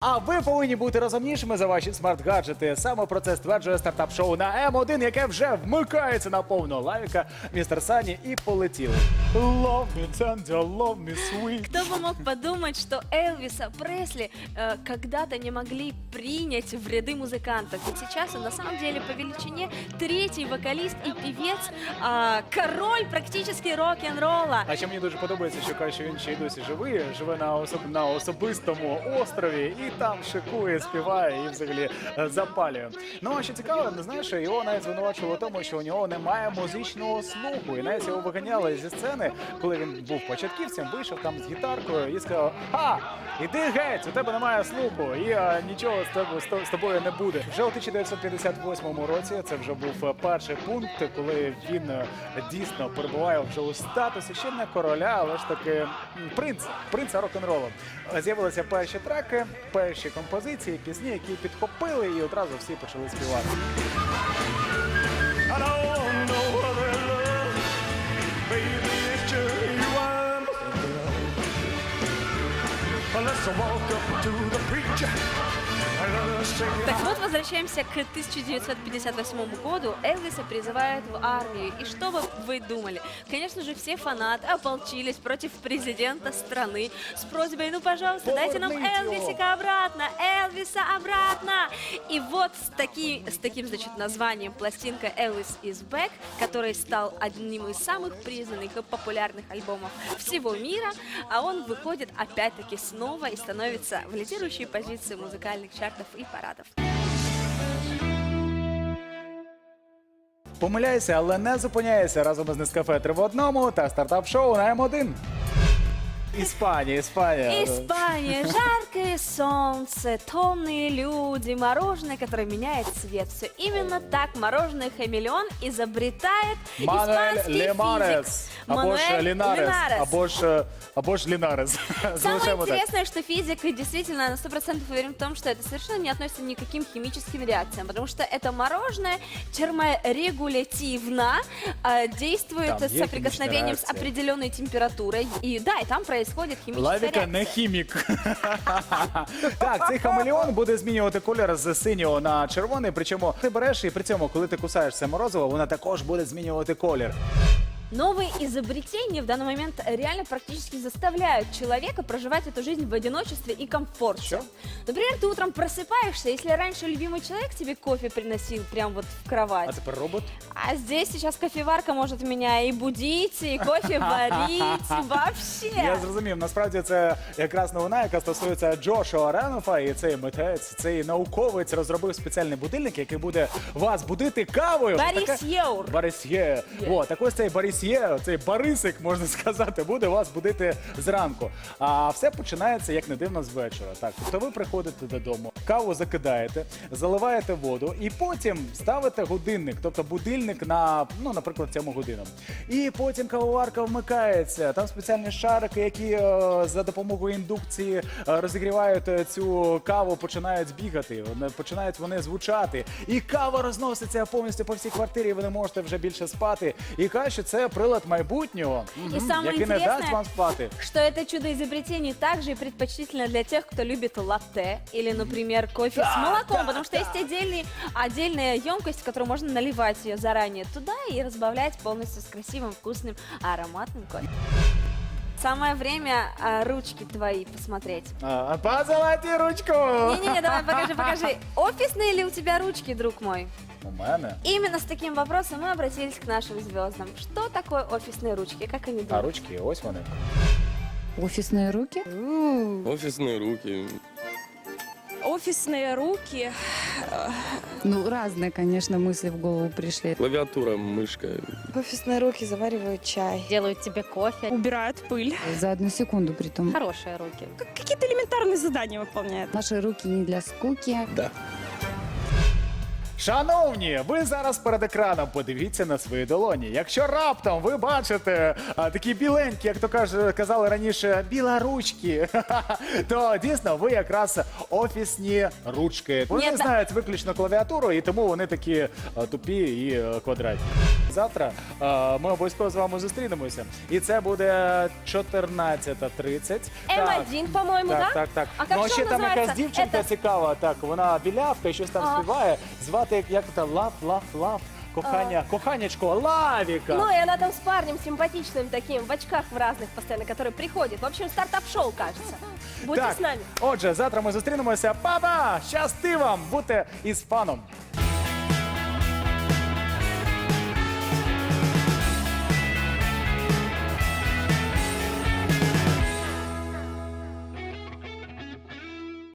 А ви повинні бути розумнішими за ваші смарт-гаджети. Саме про це стверджує стартап-шоу на М1, яке вже вмикається на повну лайка. Містер Сані і полетіли. Love me tender, love me sweet. Кто бы мог подумать, что Элвиса Пресли э, когда-то не могли принять в ряды музыкантов. Ведь сейчас он на самом деле по величине третий вокалист и певец, а, король практически рок-н-ролла. А ще мені дуже подобається, що каже, що він ще й досі живий, живе на особ... на особистому острові і там шикує, співає і взагалі е, запалює. Ну а що цікаво, не знаєш, його навіть звинувачували у тому, що у нього немає музичного слуху. І навіть його виганяли зі сцени, коли він був початківцем, вийшов там з гітаркою і сказав: А, іди геть, у тебе немає слуху, і е, нічого з тобою, з тобою не буде. Вже у 1958 році це вже був е, перший пункт, коли він дійсно перебуває вже у статусі ще не короля, але ж таки принца, принца рок-н-ролу. Е, З'явилися перші треки, перші композиції, пісні, які підхопили, і одразу всі почали співати. Unless walk up to the preacher Так вот, возвращаемся к 1958 году. Элвиса призывают в армию. И что бы вы думали? Конечно же, все фанаты ополчились против президента страны с просьбой, ну, пожалуйста, дайте нам. Элвисика обратно, Элвиса обратно. И вот с, таки- с таким, значит, названием пластинка Elvis is Back, который стал одним из самых признанных и популярных альбомов всего мира, а он выходит опять-таки снова и становится в лидирующей позиции музыкальных чартов и парадов. Помиляйся, але не зупиняйся разом із Нескафе 3 в одному та стартап-шоу на М1. Іспанія, Іспанія. Испания, жаркое солнце, томные люди, мороженое, которое меняет цвет. Все именно так мороженое хамелеон изобретает Мануель испанский Лемарес. физик Або ж Мануэль Лінарес. Линарес. Або ж, е, або ж Лінарес. Самое Залишаємо так. интересное, что физик действительно на 100% уверен в том, что это совершенно не относится ни к каким химическим реакциям, потому что это мороженое терморегулятивно э, действует Там с есть соприкосновением с химическая реакция. определенной температурой. И да, и там происходит химическая Лавіка реакция. не хімік. так, цей хамелеон буде змінювати колір з синього на червоний. Причому ти береш і при цьому, коли ти кусаєш це морозиво, вона також буде змінювати колір. Новые изобретения в данный момент реально практически заставляют человека проживать эту жизнь в одиночестве и комфорте. Чё? Например, ты утром просыпаешься, если раньше любимый человек тебе кофе приносил прям вот в кровать, А тепер робот. а здесь сейчас кофеварка может меня и будить, и кофе варить, вообще. Я зрозумів. Насправді це якраз новина, яка стосується Джошуа Ренуфа, і цей митець, цей науковець розробив спеціальний будильник, який буде вас будити кавою. Борис Таке- Єур. Борисьє. Є. О, так ось цей Борисьє, цей Борисик, можна сказати, буде вас будити зранку. А все починається, як не дивно, з вечора. Так, тобто ви приходите додому, каву закидаєте, заливаєте воду і потім ставите годинник, тобто будильник на, ну, наприклад, цьому годину. І потім кавоварка вмикається. Там спеціальні шарики, які е, за допомогою індукції е, розігрівають е, цю каву, починають бігати, починають вони звучати. І кава розноситься повністю по всій квартирі. Ви не можете вже більше спати. І каже, що це прилад майбутнього, мгм, саме який не інтересне, дасть вам спати. Что это чудо изобретений также и предпочтительно для тех, кто любит латте или, например, кофе с молоком, потому что есть отдельный, отдельная емкость, в которую можно наливать ее заранее туда и разбавлять полностью с красивым, вкусным, ароматным кофе. Самое время а, ручки твои посмотреть. А, Позолоті ручку! Не-не-не, давай покажи, покажи. Офисные ли у тебя ручки, друг мой? У мене. Именно с таким вопросом мы обратились к нашим звездам. Что такое офисные ручки? Как они А думают? ручки, ось вони. Офисные руки? Офисные руки. Офисные руки. Ну, разные, конечно, мысли в голову пришли. Клавиатура, мышка. Офисные руки заваривают чай. делают тебе кофе. Убирают пыль. За одну секунду при том. Хорошие руки. Как- Какие-то элементарные задания выполняют. Наши руки не для скуки. Да. Шановні, ви зараз перед екраном подивіться на свої долоні. Якщо раптом ви бачите а, такі біленькі, як то каже, казали раніше, білоручки, то дійсно ви якраз офісні ручки. Вони Ні, та- знають виключно клавіатуру, і тому вони такі а, тупі і е, квадратні. Завтра а, ми обов'язково з вами зустрінемося, і це буде 14.30. Так. М1, по-моему, Так, да? так, так. А как ну, а же ще он там якась называется? дівчинка Это- цікава. Так, вона білявка і щось там Ага. співає. Звати як, як це лав, лав, лав. Кохання, коханячко, лавіка. Ну, и она там с парнем симпатичным таким, в очках в разных постоянно, который приходит. В общем, стартап-шоу, кажется. Будьте так, с нами. отже, завтра ми зустрінемося. Па-па! Щасти вам бути із фаном.